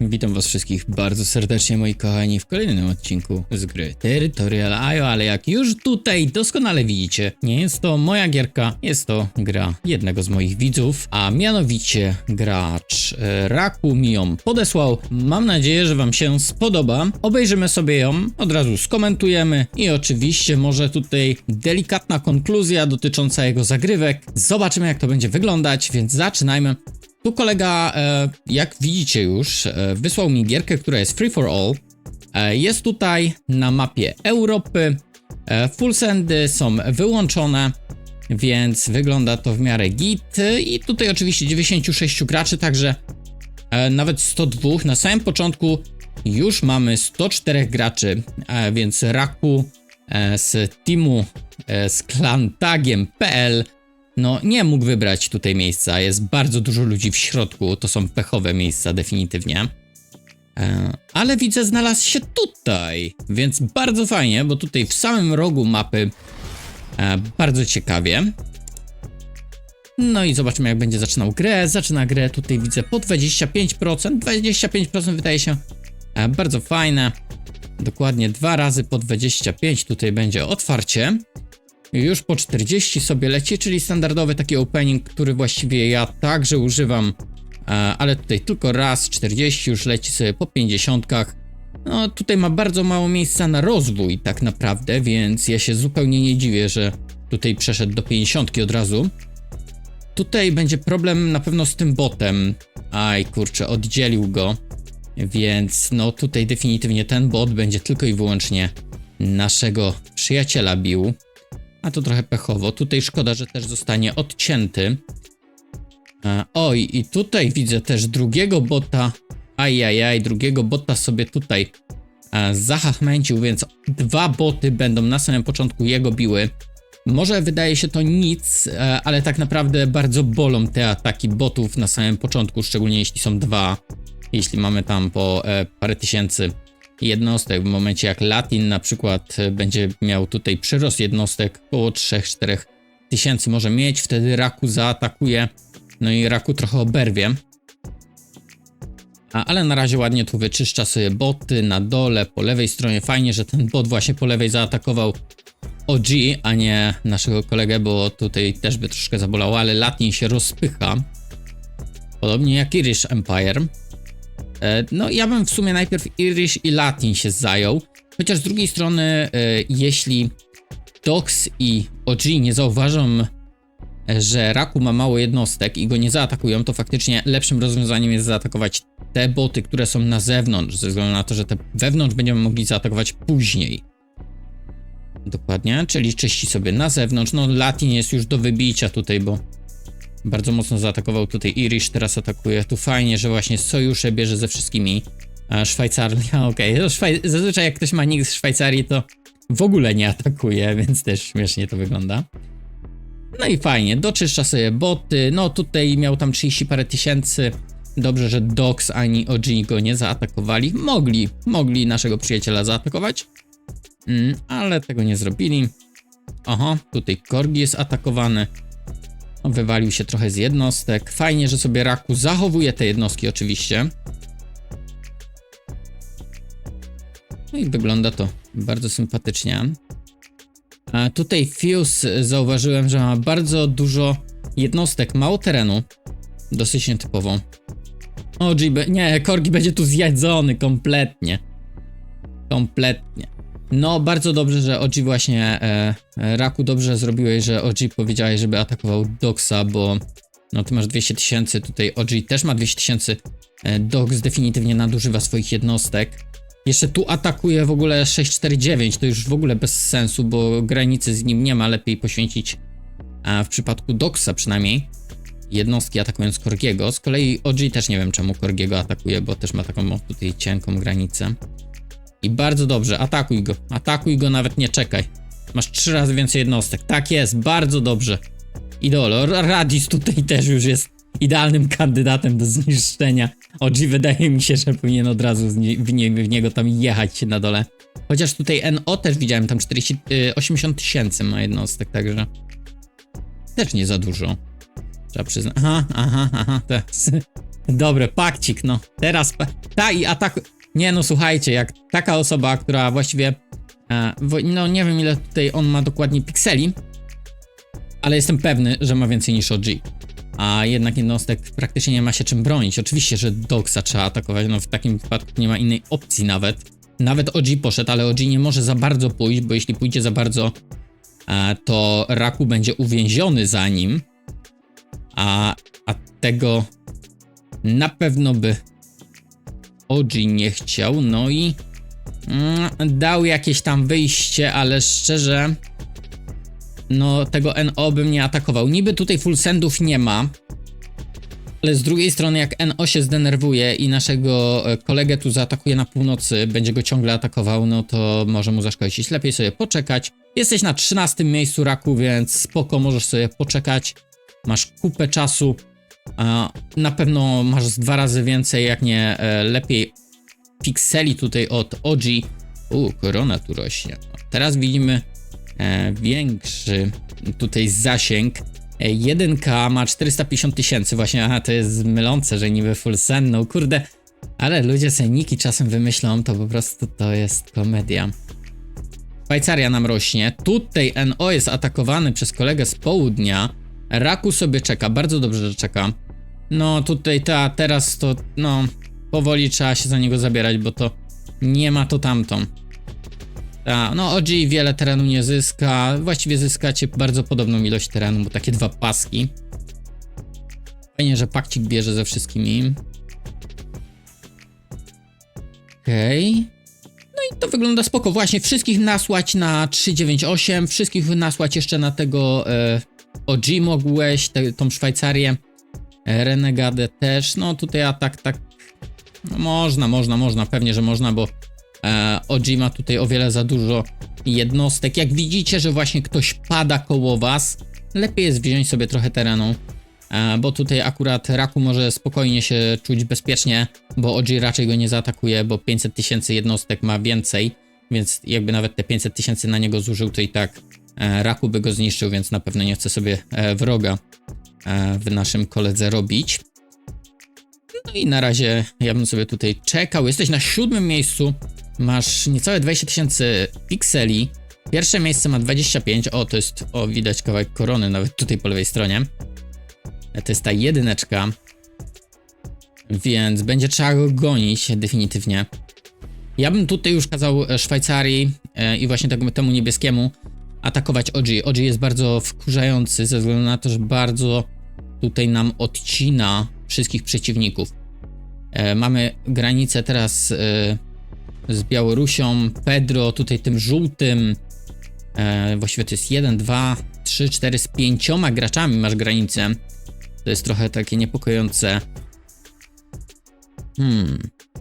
Witam was wszystkich bardzo serdecznie moi kochani w kolejnym odcinku z gry Territorial IO, ale jak już tutaj doskonale widzicie, nie jest to moja gierka, jest to gra jednego z moich widzów, a mianowicie gracz e, Raku mi ją podesłał. Mam nadzieję, że wam się spodoba. Obejrzymy sobie ją, od razu skomentujemy i oczywiście może tutaj delikatna konkluzja dotycząca jego zagrywek. Zobaczymy jak to będzie wyglądać, więc zaczynajmy. Tu kolega, e, jak widzicie już, e, wysłał mi gierkę, która jest free for all. E, jest tutaj na mapie Europy. Full sandy są wyłączone, więc wygląda to w miarę git. I tutaj oczywiście 96 graczy, także nawet 102. Na samym początku już mamy 104 graczy, więc Raku z teamu z klantagiem.pl no nie mógł wybrać tutaj miejsca. Jest bardzo dużo ludzi w środku. To są pechowe miejsca, definitywnie. E, ale widzę, znalazł się tutaj. Więc bardzo fajnie, bo tutaj w samym rogu mapy e, bardzo ciekawie. No i zobaczymy, jak będzie zaczynał grę. Zaczyna grę tutaj widzę po 25%. 25% wydaje się e, bardzo fajne. Dokładnie dwa razy po 25 tutaj będzie otwarcie. Już po 40 sobie leci, czyli standardowy taki opening, który właściwie ja także używam, e, ale tutaj tylko raz 40 już leci sobie po 50. No tutaj ma bardzo mało miejsca na rozwój tak naprawdę, więc ja się zupełnie nie dziwię, że tutaj przeszedł do 50 od razu. Tutaj będzie problem na pewno z tym botem. Aj kurczę, oddzielił go. Więc no tutaj definitywnie ten bot będzie tylko i wyłącznie naszego przyjaciela bił. A to trochę pechowo. Tutaj szkoda, że też zostanie odcięty. E, oj, i tutaj widzę też drugiego bota. Ajajaj, drugiego bota sobie tutaj e, zahachmęcił, więc dwa boty będą na samym początku jego biły. Może wydaje się to nic, e, ale tak naprawdę bardzo bolą te ataki botów na samym początku, szczególnie jeśli są dwa. Jeśli mamy tam po e, parę tysięcy jednostek. W momencie jak Latin na przykład e, będzie miał tutaj przyrost jednostek około 3-4 tysięcy może mieć, wtedy Raku zaatakuje, no i Raku trochę oberwie. A, ale na razie ładnie tu wyczyszcza sobie boty na dole, po lewej stronie. Fajnie, że ten bot właśnie po lewej zaatakował OG, a nie naszego kolegę, bo tutaj też by troszkę zabolało, ale Latin się rozpycha. Podobnie jak Irish Empire. E, No, ja bym w sumie najpierw Irish i Latin się zajął. Chociaż z drugiej strony, e, jeśli Dox i OG nie zauważą, e, że Raku ma mało jednostek i go nie zaatakują, to faktycznie lepszym rozwiązaniem jest zaatakować te boty, które są na zewnątrz, ze względu na to, że te wewnątrz będziemy mogli zaatakować później. Dokładnie, czyli czyści sobie na zewnątrz. No, Latin jest już do wybicia tutaj, bo bardzo mocno zaatakował tutaj Irish, teraz atakuje. Tu fajnie, że właśnie sojusze bierze ze wszystkimi. A Szwajcaria, okej. No, Szwaj... Zazwyczaj jak ktoś ma nick z Szwajcarii, to w ogóle nie atakuje, więc też śmiesznie to wygląda. No i fajnie, doczyszcza sobie boty. No tutaj miał tam 30 parę tysięcy. Dobrze, że Dox ani OG go nie zaatakowali. Mogli, mogli naszego przyjaciela zaatakować, mm, ale tego nie zrobili. Oho, tutaj Korgi jest atakowany. Wywalił się trochę z jednostek. Fajnie, że sobie Raku zachowuje te jednostki oczywiście. No i wygląda to bardzo sympatycznie. A tutaj Fuse zauważyłem, że ma bardzo dużo jednostek, mało terenu. Dosyć nietypową. O, GB, nie, Korgi będzie tu zjedzony kompletnie. Kompletnie. No, bardzo dobrze, że OG właśnie, e, e, Raku, dobrze zrobiłeś, że OG powiedziałeś, żeby atakował Doxa, bo no ty masz 200 tysięcy, tutaj OG też ma 200 tysięcy. E, Dox definitywnie nadużywa swoich jednostek. Jeszcze tu atakuje w ogóle 649, to już w ogóle bez sensu, bo granicy z nim nie ma, lepiej poświęcić a w przypadku Doxa przynajmniej jednostki atakując Korgiego. Z kolei OG też nie wiem czemu Korgiego atakuje, bo też ma taką tutaj cienką granicę. I bardzo dobrze, atakuj go. Atakuj go, nawet nie czekaj. Masz trzy razy więcej jednostek. Tak jest, bardzo dobrze. Idolo, Radis tutaj też już jest idealnym kandydatem do zniszczenia. OG wydaje mi się, że powinien od razu w, nie, w niego tam jechać na dole. Chociaż tutaj NO też widziałem, tam 40, y, 80 tysięcy ma jednostek, także też nie za dużo. Trzeba przyznać. Aha, aha, aha, teraz Dobre, pakcik, no. Teraz, ta i atak... Nie no, słuchajcie, jak taka osoba, która właściwie... E, no, nie wiem ile tutaj on ma dokładnie pikseli, ale jestem pewny, że ma więcej niż OG. A jednak jednostek praktycznie nie ma się czym bronić. Oczywiście, że Dogsa trzeba atakować, no w takim wypadku nie ma innej opcji nawet. Nawet OG poszedł, ale OG nie może za bardzo pójść, bo jeśli pójdzie za bardzo, e, to Raku będzie uwięziony za nim. A, a tego na pewno by OG nie chciał, no i mm, dał jakieś tam wyjście, ale szczerze, no tego NO bym nie atakował. Niby tutaj full sendów nie ma, ale z drugiej strony jak NO się zdenerwuje i naszego e, kolegę tu zaatakuje na północy, będzie go ciągle atakował, no to może mu zaszkodzić. Lepiej sobie poczekać. Jesteś na 13 miejscu raku, więc spoko, możesz sobie poczekać. Masz kupę czasu. Na pewno masz dwa razy więcej, jak nie e, lepiej pikseli tutaj od OG. U, korona tu rośnie. Teraz widzimy e, większy tutaj zasięg. E, 1K ma 450 tysięcy, właśnie, aha, to jest mylące, że niby full sen, no kurde, ale ludzie seniki czasem wymyślą, to po prostu to jest komedia. Szwajcaria nam rośnie, tutaj NO jest atakowany przez kolegę z południa, Raku sobie czeka, bardzo dobrze, że czeka. No tutaj ta, teraz to, no, powoli trzeba się za niego zabierać, bo to nie ma to tamtą. Ta, no OG wiele terenu nie zyska, właściwie zyskacie bardzo podobną ilość terenu, bo takie dwa paski. Fajnie, że pakcik bierze ze wszystkimi. Okej. No i to wygląda spoko. Właśnie wszystkich nasłać na 398, wszystkich nasłać jeszcze na tego e, OG mogłeś, te, tą Szwajcarię. E, Renegadę też. No tutaj atak tak. No można, można, można, pewnie, że można, bo e, OG ma tutaj o wiele za dużo jednostek. Jak widzicie, że właśnie ktoś pada koło was, lepiej jest wziąć sobie trochę terenu. E, bo tutaj akurat Raku może spokojnie się czuć bezpiecznie, bo OG raczej go nie zaatakuje, bo 500 tysięcy jednostek ma więcej, więc jakby nawet te 500 tysięcy na niego zużył, to i tak Raku by go zniszczył, więc na pewno nie chce sobie e, wroga e, w naszym koledze robić. No i na razie ja bym sobie tutaj czekał. Jesteś na siódmym miejscu, masz niecałe 20 tysięcy pikseli. Pierwsze miejsce ma 25, o to jest, o widać kawałek korony nawet tutaj po lewej stronie. To jest ta jedyneczka. Więc będzie trzeba go gonić definitywnie. Ja bym tutaj już kazał e, Szwajcarii e, i właśnie temu niebieskiemu atakować OG. OG jest bardzo wkurzający ze względu na to, że bardzo tutaj nam odcina wszystkich przeciwników. E, mamy granicę teraz e, z Białorusią, Pedro tutaj tym żółtym. E, właściwie to jest 1, 2, 3, 4 z pięcioma graczami masz granicę. To jest trochę takie niepokojące. Hmm.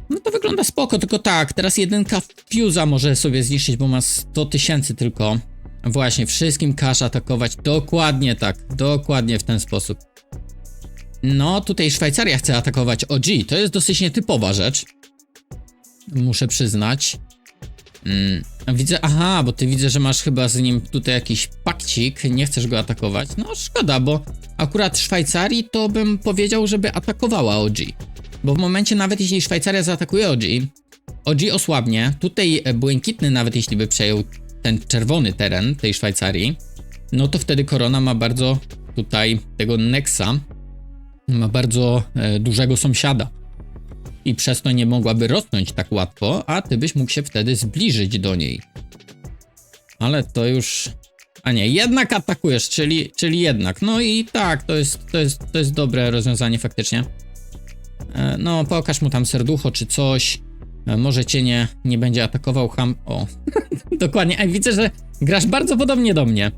No to wygląda spoko, tylko tak, teraz jedynka Fuse'a może sobie zniszczyć, bo ma 100 tysięcy tylko. Właśnie, wszystkim każ atakować. Dokładnie tak, dokładnie w ten sposób. No, tutaj Szwajcaria chce atakować OG. To jest dosyć nietypowa rzecz. Muszę przyznać. Mm, widzę, aha, bo ty widzę, że masz chyba z nim tutaj jakiś pakcik, nie chcesz go atakować. No szkoda, bo akurat Szwajcarii to bym powiedział, żeby atakowała OG. Bo w momencie nawet jeśli Szwajcaria zaatakuje OG, OG osłabnie. Tutaj błękitny nawet jeśli by przejął ten czerwony teren tej Szwajcarii, no to wtedy Korona ma bardzo tutaj tego Nexa, ma bardzo e, dużego sąsiada i przez to nie mogłaby rosnąć tak łatwo, a ty byś mógł się wtedy zbliżyć do niej. Ale to już. A nie, jednak atakujesz, czyli, czyli jednak. No i tak, to jest, to jest, to jest dobre rozwiązanie faktycznie. E, No, pokaż mu tam serducho czy coś. E, Może cię nie, nie będzie atakował ham. O, dokładnie. Ej, widzę, że grasz bardzo podobnie do mnie.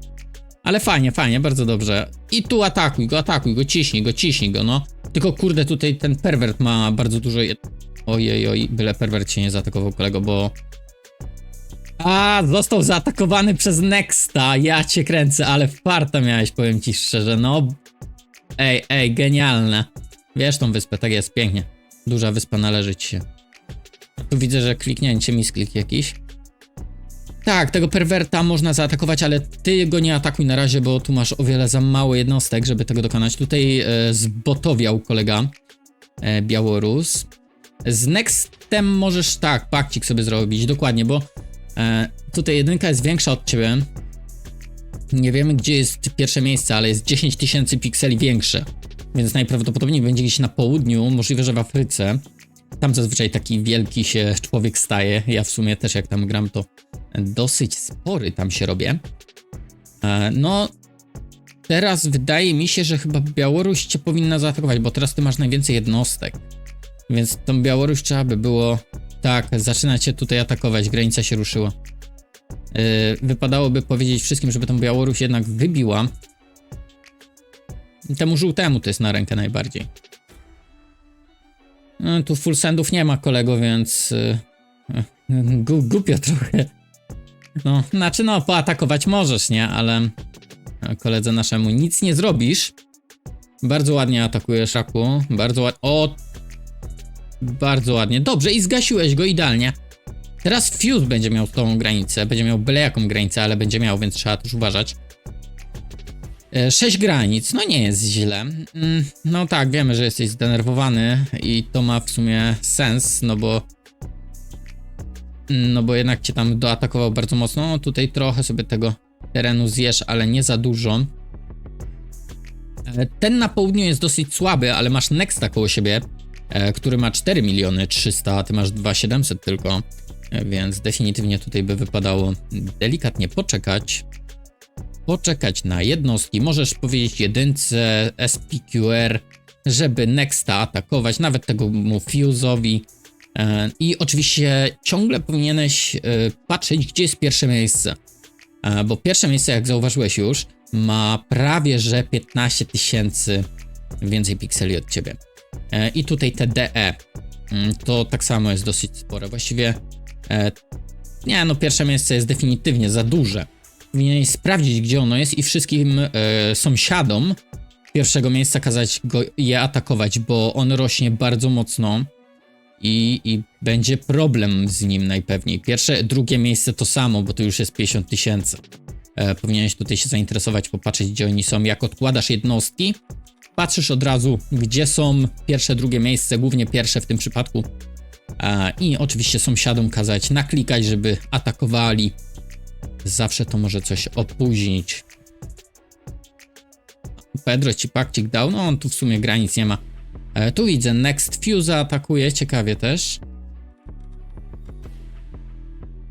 Ale fajnie, fajnie, bardzo dobrze. I tu atakuj go, atakuj go, ciśnij go, ciśnij go, no. Tylko kurde, tutaj ten perwert ma bardzo dużo. jed- Ojej, oj, byle perwert się nie zaatakował kolego, bo. A, został zaatakowany przez Nexta. Ja cię kręcę, ale farta miałeś, powiem ci szczerze, no. Ej, ej, genialne. Wiesz tą wyspę, tak jest, pięknie. Duża wyspa należy ci się. Tu widzę, że kliknięcie, misklik jakiś. Tak, tego perwerta można zaatakować, ale ty go nie atakuj na razie, bo tu masz o wiele za mało jednostek, żeby tego dokonać. Tutaj e, zbotowiał kolega. e, Białorus. Z Nextem możesz tak, pakcik sobie zrobić, dokładnie, bo e, tutaj jedynka jest większa od ciebie. Nie wiemy, gdzie jest pierwsze miejsce, ale jest 10 tysięcy pikseli większe. Więc najprawdopodobniej będzie gdzieś na południu, możliwe, że w Afryce. Tam zazwyczaj taki wielki się człowiek staje. Ja w sumie też jak tam gram, to dosyć spory tam się robię. E, no, teraz wydaje mi się, że chyba Białoruś cię powinna zaatakować, bo teraz ty masz najwięcej jednostek. Więc tą Białoruś trzeba by było. Tak, zaczyna cię tutaj atakować, granica się ruszyła. Yy, wypadałoby powiedzieć wszystkim, żeby tą Białoruś jednak wybiła. Temu żółtemu to jest na rękę najbardziej. No, tu full sendów nie ma, kolego, więc. Gu, głupio trochę. No, znaczy, no, poatakować możesz, nie? Ale koledze naszemu nic nie zrobisz. Bardzo ładnie atakujesz, Szaku. Bardzo ładnie. O! Bardzo ładnie. Dobrze, i zgasiłeś go idealnie. Teraz Fuse będzie miał tą granicę. Będzie miał byle jaką granicę, ale będzie miał, więc trzeba też uważać. E, Sześć granic, no nie jest źle. Mm, No tak, wiemy, że jesteś zdenerwowany i to ma w sumie sens, no bo. No bo jednak cię tam doatakował bardzo mocno. No tutaj trochę sobie tego terenu zjesz, ale nie za dużo. E, Ten na południu jest dosyć słaby, ale masz Nexta koło siebie, e, który ma 4 miliony 300, a ty masz 2700 tylko, więc definitywnie tutaj by wypadało delikatnie poczekać. Poczekać na jednostki. Możesz powiedzieć jedynce SPQR, żeby Nexta atakować, nawet tego mu Fuse'owi. E, I oczywiście ciągle powinieneś e, patrzeć, gdzie jest pierwsze miejsce. E, Bo pierwsze miejsce, jak zauważyłeś już, ma prawie że 15 tysięcy więcej pikseli od ciebie. I tutaj te DE, mm, to tak samo jest dosyć spore. Właściwie, nie no, pierwsze miejsce jest definitywnie za duże. Powinieneś sprawdzić, gdzie ono jest i wszystkim e, sąsiadom pierwszego miejsca kazać go je atakować, bo on rośnie bardzo mocno i, i będzie problem z nim najpewniej. Pierwsze, drugie miejsce to samo, bo to już jest 50 tysięcy. E, powinieneś tutaj się zainteresować, popatrzeć gdzie oni są. Jak odkładasz jednostki, patrzysz od razu gdzie są pierwsze, drugie miejsce, głównie pierwsze w tym przypadku. E, I oczywiście sąsiadom kazać naklikać, żeby atakowali. Zawsze to może coś opóźnić. Pedro ci pakcik dał, no on tu w sumie granic nie ma. E, tu widzę, Next Fuse atakuje, ciekawie też.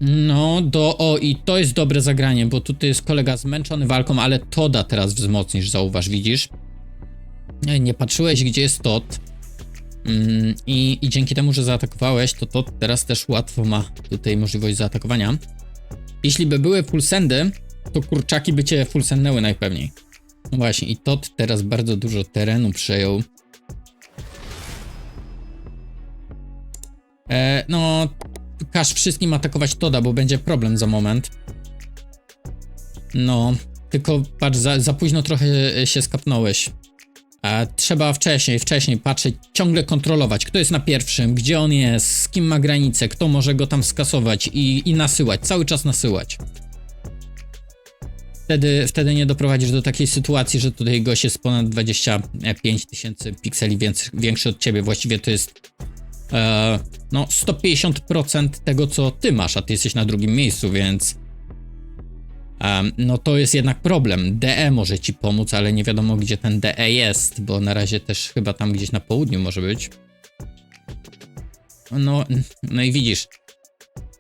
No, do, o i to jest dobre zagranie, bo tutaj jest kolega zmęczony walką, ale Toda teraz wzmocnisz, zauważ, widzisz? Nie, nie patrzyłeś, gdzie jest Tod. Mm, i, I dzięki temu, że zaatakowałeś, to Tod teraz też łatwo ma tutaj możliwość zaatakowania. Jeśli by były full sendy, to kurczaki by cię full sendnęły najpewniej. No właśnie, i Tod teraz bardzo dużo terenu przejął. E, no, każ wszystkim atakować Toda, bo będzie problem za moment. No, tylko patrz, za, za późno trochę się skapnąłeś. E, trzeba wcześniej, wcześniej patrzeć, ciągle kontrolować, kto jest na pierwszym, gdzie on jest, z kim ma granicę, kto może go tam skasować i, i nasyłać, cały czas nasyłać. Wtedy, wtedy nie doprowadzisz do takiej sytuacji, że tutaj gość jest ponad 25 tysięcy pikseli więcej, większy od ciebie. Właściwie to jest e, no 150% tego, co ty masz, a ty jesteś na drugim miejscu, więc no to jest jednak problem. DE może ci pomóc, ale nie wiadomo, gdzie ten DE jest, bo na razie też chyba tam gdzieś na południu może być. No, no i widzisz,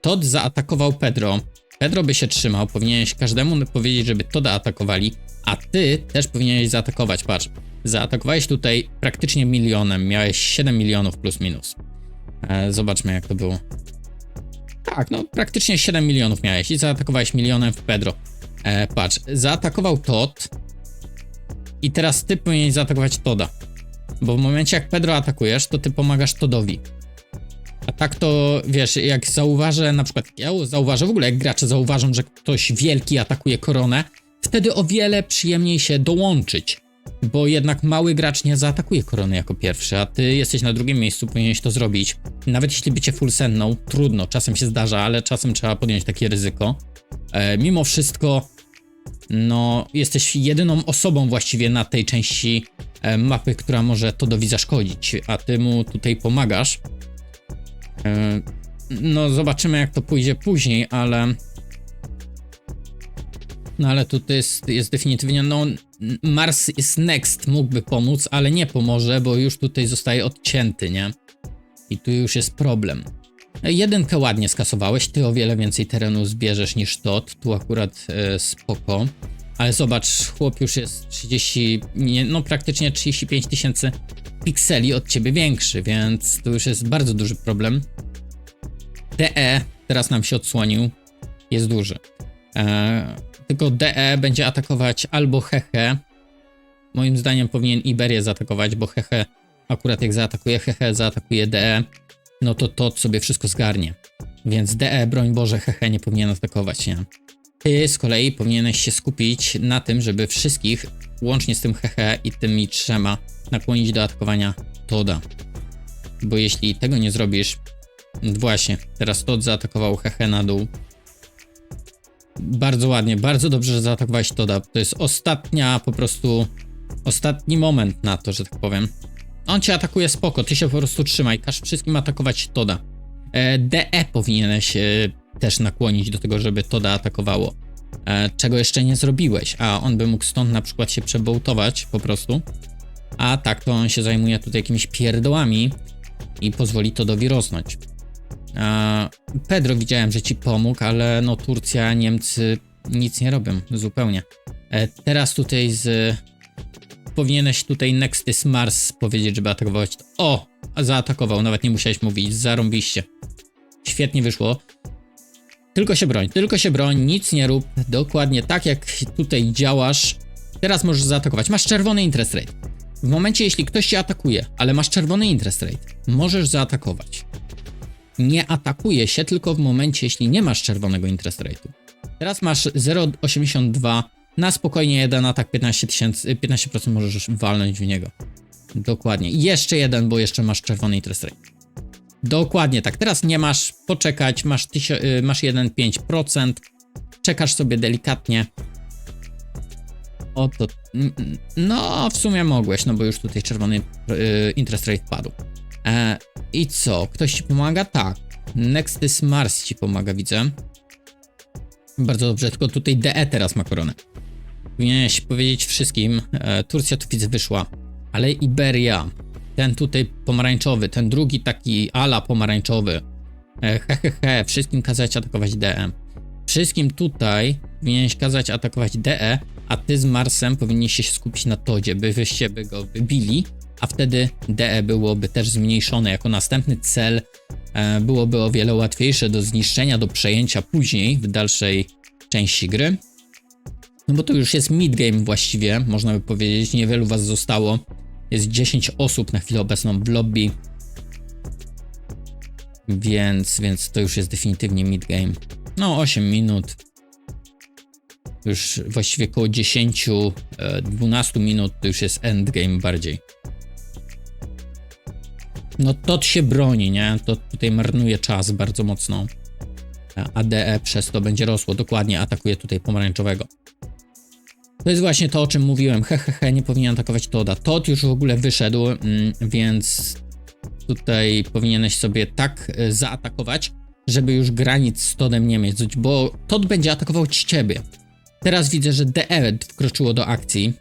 Todd zaatakował Pedro. Pedro by się trzymał, powinieneś każdemu powiedzieć, żeby Toda atakowali, a ty też powinieneś zaatakować. Patrz, zaatakowałeś tutaj praktycznie milionem, miałeś 7 milionów plus minus. E, zobaczmy, jak to było. Tak, no praktycznie 7 milionów miałeś i zaatakowałeś milionem w Pedro. E, patrz, zaatakował Todd i teraz ty powinieneś zaatakować Toda. Bo w momencie jak Pedro atakujesz, to ty pomagasz Todowi. A tak to, wiesz, jak zauważę, na przykład ja zauważę, w ogóle jak gracze zauważą, że ktoś wielki atakuje koronę, wtedy o wiele przyjemniej się dołączyć. Bo jednak mały gracz nie zaatakuje korony jako pierwszy, a ty jesteś na drugim miejscu, powinieneś to zrobić. Nawet jeśli bycie full senną, trudno, czasem się zdarza, ale czasem trzeba podjąć takie ryzyko. E, mimo wszystko, no, jesteś jedyną osobą właściwie na tej części e, mapy, która może Todowi zaszkodzić, a ty mu tutaj pomagasz. E, no, zobaczymy jak to pójdzie później, ale. No, ale tutaj jest, jest definitywnie. No, Mars is next mógłby pomóc, ale nie pomoże, bo już tutaj zostaje odcięty, nie? I tu już jest problem. Jedynkę ładnie skasowałeś, ty o wiele więcej terenu zbierzesz niż Tot, tu akurat e, spoko. Ale zobacz, chłop już jest 30, nie, no praktycznie 35 tysięcy pikseli od ciebie większy, więc to już jest bardzo duży problem. DE teraz nam się odsłonił, jest duży. E, tylko DE będzie atakować albo Hehe. Moim zdaniem powinien Iberię zaatakować, bo Hehe akurat jak zaatakuje Hehe, zaatakuje DE, no to to sobie wszystko zgarnie. Więc DE, broń Boże, Hehe nie powinien atakować, nie? Ty z kolei powinieneś się skupić na tym, żeby wszystkich, łącznie z tym Hehe i tymi trzema, nakłonić do atakowania Toda. Bo jeśli tego nie zrobisz, właśnie, teraz Tod zaatakował Hehe na dół. Bardzo ładnie, bardzo dobrze, że zaatakowałeś Toda. To jest ostatnia, po prostu, ostatni moment na to, że tak powiem. On cię atakuje spoko, ty się po prostu trzymaj, każ wszystkim atakować Toda. E, DE powinieneś e, też nakłonić do tego, żeby Toda atakowało. E, czego jeszcze nie zrobiłeś, a on by mógł stąd na przykład się przebołtować po prostu. A tak to on się zajmuje tutaj jakimiś pierdołami i pozwoli Todowi rosnąć. E, Pedro widziałem, że ci pomógł, ale no Turcja, Niemcy nic nie robią zupełnie. E, teraz tutaj z powinieneś tutaj Next is Mars powiedzieć, żeby atakować. O! Zaatakował, nawet nie musiałeś mówić, zarąbiście. Świetnie wyszło. Tylko się broń, tylko się broń, nic nie rób. Dokładnie tak jak tutaj działasz. Teraz możesz zaatakować. Masz czerwony interest rate. W momencie, jeśli ktoś cię atakuje, ale masz czerwony interest rate, możesz zaatakować. Nie atakuje się tylko w momencie, jeśli nie masz czerwonego interest rate'u. Teraz masz 0,82 na spokojnie jeden atak 15 tysięcy, 15% możesz walnąć w niego. Dokładnie. Jeszcze jeden, bo jeszcze masz czerwony interest rate. Dokładnie tak. Teraz nie masz poczekać, masz, y, masz 1,5%. Czekasz sobie delikatnie. Oto. No, w sumie mogłeś, no bo już tutaj czerwony y, interest rate padł. E, I co? Ktoś ci pomaga? Tak. Next is Mars ci pomaga, widzę. Bardzo dobrze, tylko tutaj DE teraz ma koronę. Powinieneś powiedzieć wszystkim, e, Turcja tu widzę wyszła, ale Iberia, ten tutaj pomarańczowy, ten drugi taki ala pomarańczowy, e, he he he, wszystkim kazać atakować DE. Wszystkim tutaj powinieneś kazać atakować DE, a ty z Marsem powinniście się skupić na Todzie, by wyście by go wybili, a wtedy DE byłoby też zmniejszone jako następny cel, e, byłoby o wiele łatwiejsze do zniszczenia, do przejęcia później w dalszej części gry. No bo to już jest midgame właściwie, można by powiedzieć, niewielu was zostało. Jest 10 osób na chwilę obecną w lobby. Więc, więc to już jest definitywnie midgame. No 8 minut. Już właściwie koło 10-12 minut to już jest endgame bardziej. No to się broni, nie? To tutaj marnuje czas bardzo mocno. ADE przez to będzie rosło. Dokładnie atakuje tutaj pomarańczowego. To jest właśnie to, o czym mówiłem. Hehehe, he, he, nie powinien atakować Toda. Tod już w ogóle wyszedł, mm, więc tutaj powinieneś sobie tak y, zaatakować, żeby już granic z Todem nie mieć, bo Tod będzie atakował ci ciebie. Teraz widzę, że DE wkroczyło do akcji.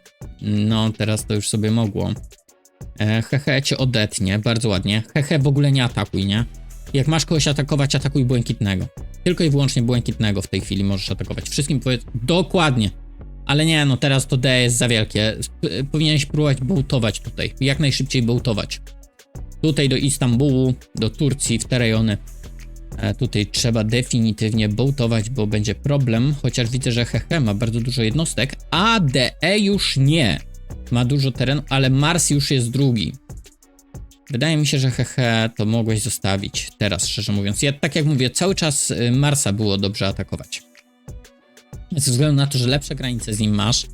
No, teraz to już sobie mogło. E, hehe cię odetnie, bardzo ładnie. Hehe w ogóle nie atakuj, nie? Jak masz kogoś atakować, atakuj błękitnego. Tylko i wyłącznie błękitnego w tej chwili możesz atakować. Wszystkim powiedz dokładnie. Ale nie, no teraz to D jest za wielkie. Powinieneś próbować bołtować tutaj. Jak najszybciej bołtować. Tutaj do Istambułu, do Turcji, w te rejony. E, tutaj trzeba definitywnie bołtować, bo będzie problem. Chociaż widzę, że Hehe ma bardzo dużo jednostek, a DE już nie. Ma dużo terenu, ale Mars już jest drugi. Wydaje mi się, że hehe to mogłeś zostawić teraz, szczerze mówiąc. Ja tak jak mówię, cały czas y, Marsa było dobrze atakować. Ze względu na to, że lepsze granice z nim masz,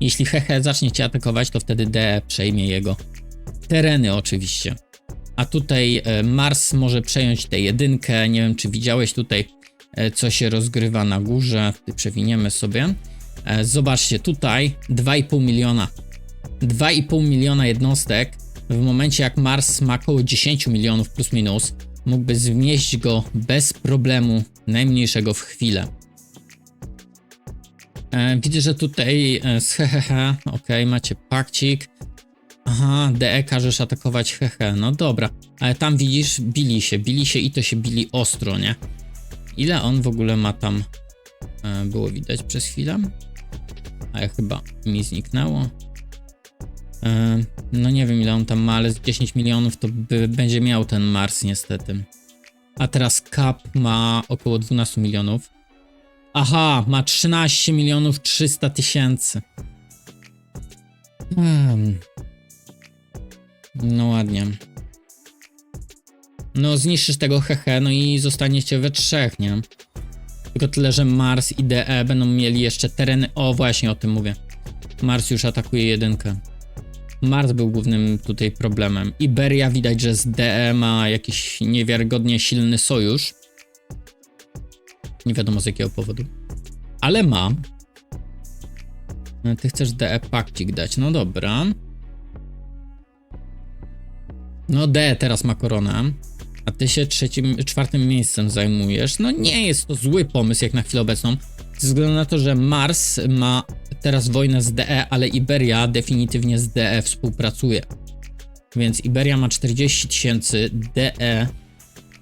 jeśli hehe zacznie cię atakować, to wtedy D przejmie jego tereny oczywiście. A tutaj y, Mars może przejąć tę jedynkę. Nie wiem, czy widziałeś tutaj, y, co się rozgrywa na górze. Przewiniemy sobie. Zobaczcie, tutaj 2,5 miliona 2,5 miliona jednostek, w momencie jak Mars ma około 10 milionów plus minus, mógłby zmieść go bez problemu najmniejszego w chwilę. E, widzę, że tutaj e, z hehehe, okej, macie pakcik. Aha, DE każesz atakować hehe, no dobra. Ale tam widzisz, bili się, bili się i to się bili ostro, nie? Ile on w ogóle ma tam? E, było widać przez chwilę. Ale chyba mi zniknęło. No nie wiem ile on tam ma, ale z 10 milionów to by, będzie miał ten Mars niestety. A teraz Cap ma około 12 milionów. Aha, ma 13 milionów 300 tysięcy. Hmm. No ładnie. No zniszczysz tego hehe, no i zostaniecie we trzech, nie? Tylko tyle, że Mars i DE będą mieli jeszcze tereny. O, właśnie o tym mówię. Mars już atakuje jedynkę. Mars był głównym tutaj problemem. Iberia widać, że z DE ma jakiś niewiarygodnie silny sojusz. Nie wiadomo z jakiego powodu. Ale ma. No, Ty chcesz DE pakcik dać. No dobra. No D teraz ma koronę. A ty się trzecim, czwartym miejscem zajmujesz. No nie jest to zły pomysł jak na chwilę obecną. Ze względu na to, że Mars ma teraz wojnę z DE, ale Iberia definitywnie z DE współpracuje. Więc Iberia ma 40 tysięcy, DE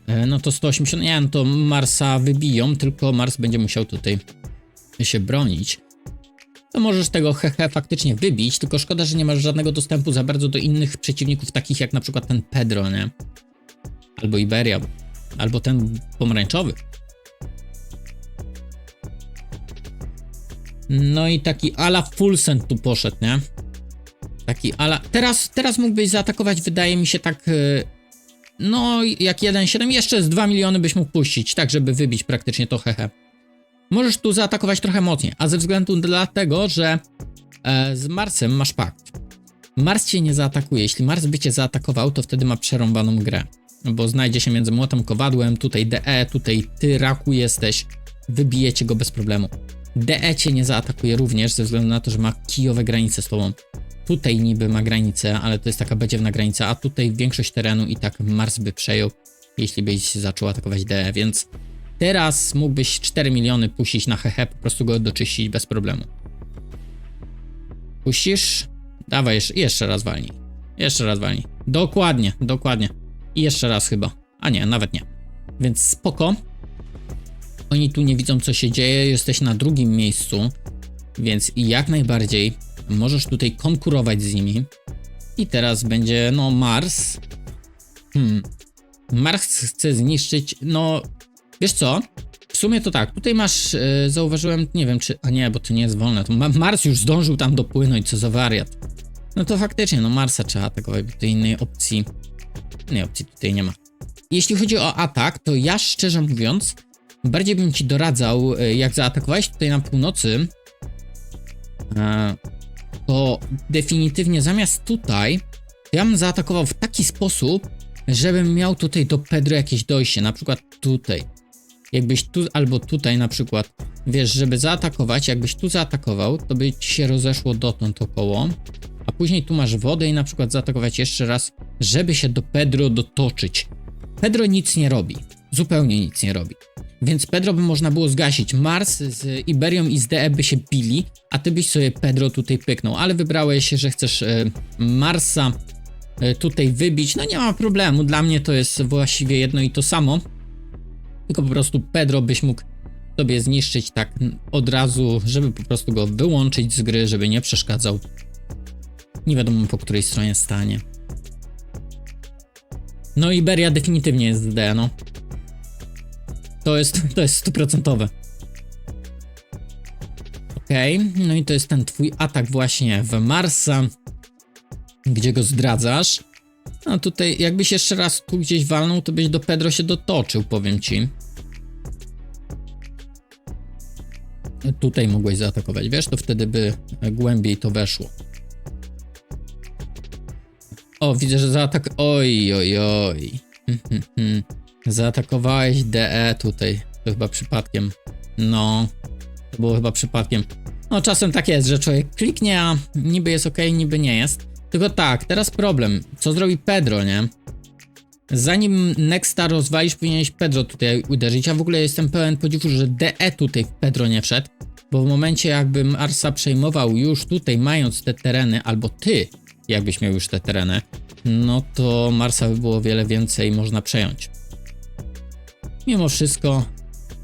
e, no to 180, nie no to Marsa wybiją, tylko Mars będzie musiał tutaj się bronić. To możesz tego hehe faktycznie wybić, tylko szkoda, że nie masz żadnego dostępu za bardzo do innych przeciwników, takich jak na przykład ten Pedro, nie? Albo Iberia, albo ten pomarańczowy. No i taki ala Fulsen tu poszedł, nie? Taki ala... Teraz, teraz mógłbyś zaatakować, wydaje mi się tak... yy, No, jak 1,7, jeszcze z 2 miliony byś mógł puścić, tak żeby wybić praktycznie to hehe. Możesz tu zaatakować trochę mocniej, a ze względu dlatego, że e, z Marsem masz pakt. Mars cię nie zaatakuje. Jeśli Mars by cię zaatakował, to wtedy ma przerąbaną grę. Bo znajdzie się między młotem kowadłem, tutaj DE, tutaj ty raku jesteś, wybijecie go bez problemu. DE cię nie zaatakuje również ze względu na to, że ma kijowe granice z tobą. Tutaj niby ma granicę, ale to jest taka badziewna granica, a tutaj większość terenu i tak Mars by przejął, jeśli byś zaczął atakować DE, więc teraz mógłbyś 4 miliony puścić na hehe, po prostu go doczyścić bez problemu. Puścisz? Dawaj, jeszcze, jeszcze raz walnij. Jeszcze raz walnij. Dokładnie, dokładnie. I jeszcze raz chyba. A nie, nawet nie. Więc spoko. Oni tu nie widzą, co się dzieje. Jesteś na drugim miejscu, więc jak najbardziej możesz tutaj konkurować z nimi. I teraz będzie, no, Mars. Hmm. Mars chce zniszczyć, no, wiesz co? W sumie to tak, tutaj masz, e, zauważyłem, nie wiem czy, a nie, bo to nie jest wolne, to Ma- Mars już zdążył tam dopłynąć, co za wariat. No to faktycznie, no Marsa trzeba atakować, bo tutaj innej opcji, innej opcji tutaj nie ma. Jeśli chodzi o atak, to ja szczerze mówiąc, bardziej bym ci doradzał, e, jak zaatakować tutaj na północy, e, to definitywnie zamiast tutaj, ja bym zaatakował w taki sposób, żebym miał tutaj do Pedro jakieś dojście, na przykład tutaj. Jakbyś tu albo tutaj na przykład, wiesz, żeby zaatakować, jakbyś tu zaatakował, to by ci się rozeszło dotąd około, a później tu masz wodę i na przykład zaatakować jeszcze raz, żeby się do Pedro dotoczyć. Pedro nic nie robi, zupełnie nic nie robi. Więc Pedro by można było zgasić. Mars z Iberią i z DE by się bili, a ty byś sobie Pedro tutaj pyknął, ale wybrałeś, że chcesz e, Marsa e, tutaj wybić. No nie ma problemu, dla mnie to jest właściwie jedno i to samo. Tylko po prostu Pedro byś mógł sobie zniszczyć tak od razu, żeby po prostu go wyłączyć z gry, żeby nie przeszkadzał. Nie wiadomo po której stronie stanie. No Iberia definitywnie jest z D, no. To jest, to jest stuprocentowe. Okej, no i to jest ten twój atak właśnie w Marsa, gdzie go zdradzasz. No tutaj jakbyś jeszcze raz tu gdzieś walnął, to byś do Pedro się dotoczył, powiem ci. Tutaj mogłeś zaatakować, wiesz, to wtedy by głębiej to weszło. O, widzę, że zaatak... Oj, oj, oj. Zaatakowałeś DE tutaj. To chyba przypadkiem. No, to było chyba przypadkiem. No czasem tak jest, że człowiek kliknie, a niby jest ok, niby nie jest. Tylko tak, teraz problem. Co zrobi Pedro, nie? Zanim Nexta rozwalisz, powinieneś Pedro tutaj uderzyć. Ja w ogóle jestem pełen podziwu, że DE tutaj w Pedro nie wszedł. Bo w momencie jakbym Arsa przejmował już tutaj, mając te tereny, albo ty, jakbyś miał już te tereny, no to Marsa by było wiele więcej można przejąć. Mimo wszystko,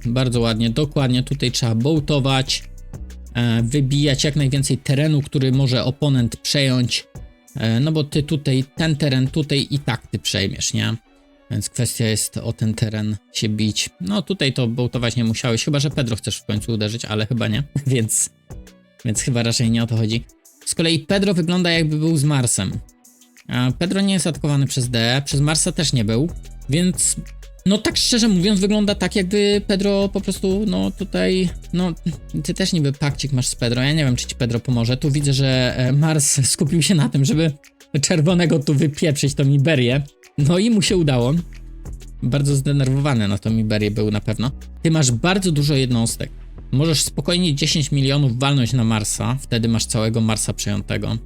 bardzo ładnie, dokładnie tutaj trzeba boltować, e, wybijać jak najwięcej terenu, który może oponent przejąć, e, no bo ty tutaj, ten teren tutaj i tak ty przejmiesz, nie? Więc kwestia jest o ten teren się bić. No tutaj to boltować nie musiałeś, chyba że Pedro chcesz w końcu uderzyć, ale chyba nie, więc, więc chyba raczej nie o to chodzi. Z kolei Pedro wygląda jakby był z Marsem. A Pedro nie jest atakowany przez D, przez Marsa też nie był, więc no tak szczerze mówiąc wygląda tak jakby Pedro po prostu no tutaj no ty też niby pakcik masz z Pedro, ja nie wiem czy ci Pedro pomoże, tu widzę, że e, Mars skupił się na tym, żeby czerwonego tu wypieprzyć tą Iberię, no i mu się udało. Bardzo zdenerwowany na tą Iberię był na pewno. Ty masz bardzo dużo jednostek. Możesz spokojnie 10 milionów walnąć na Marsa, wtedy masz całego Marsa przejętego.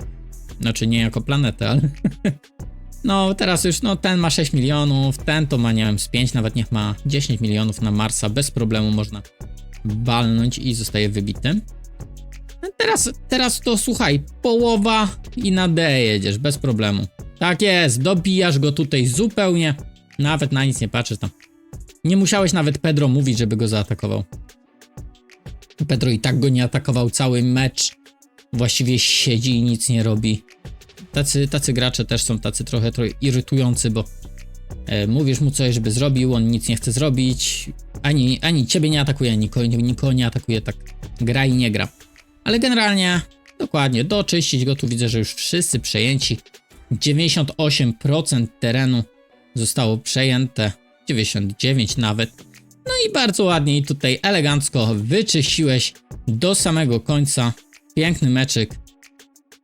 Znaczy nie jako planetę, ale... No teraz już, no ten ma 6 milionów, ten to ma nie wiem z 5, nawet niech ma 10 milionów na Marsa, bez problemu można walnąć i zostaje wybity. No teraz, teraz to słuchaj, połowa i na D jedziesz, bez problemu. Tak jest, dobijasz go tutaj zupełnie, nawet na nic nie patrzysz tam. Nie musiałeś nawet Pedro mówić, żeby go zaatakował. Pedro i tak go nie atakował cały mecz. Właściwie siedzi i nic nie robi. Tacy, tacy gracze też są tacy trochę, trochę irytujący, bo e, mówisz mu coś, żeby zrobił, on nic nie chce zrobić. Ani, ani ciebie nie atakuje, nikogo, nikogo nie atakuje, tak gra i nie gra. Ale generalnie, dokładnie, doczyścić go, tu widzę, że już wszyscy przejęci. 98% terenu zostało przejęte, 99 nawet. No i bardzo ładnie i tutaj elegancko wyczyściłeś do samego końca. Piękny meczyk.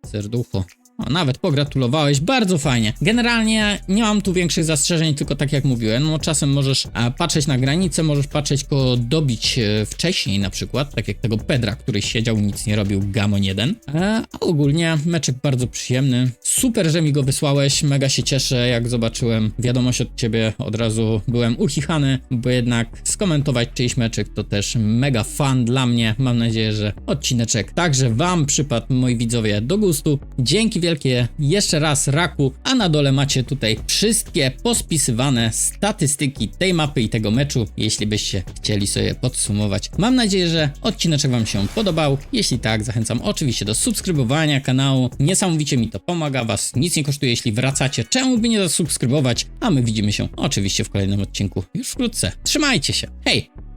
Serducho. O, nawet pogratulowałeś, bardzo fajnie. Generalnie nie mam tu większych zastrzeżeń, tylko tak jak mówiłem, no czasem możesz patrzeć na granicę, możesz patrzeć kogo dobić e, wcześniej na przykład, tak jak tego Pedra, który siedział, nic nie robił, Gamon 1. E, a ogólnie meczek bardzo przyjemny. Super, że mi go wysłałeś, mega się cieszę, jak zobaczyłem wiadomość od ciebie, od razu byłem uchichany, bo jednak skomentować czyjś meczek to też mega fan dla mnie. Mam nadzieję, że odcineczek także wam przypadł, moi widzowie, do gustu. Dzięki wielkie jeszcze raz Raku, a na dole macie tutaj wszystkie pospisywane statystyki tej mapy i tego meczu, jeśli byście chcieli sobie podsumować. Mam nadzieję, że odcineczek wam się podobał. Jeśli tak, zachęcam oczywiście do subskrybowania kanału. Niesamowicie mi to pomaga, was nic nie kosztuje, jeśli wracacie. Czemu by nie zasubskrybować? A my widzimy się oczywiście w kolejnym odcinku już wkrótce. Trzymajcie się. Hej!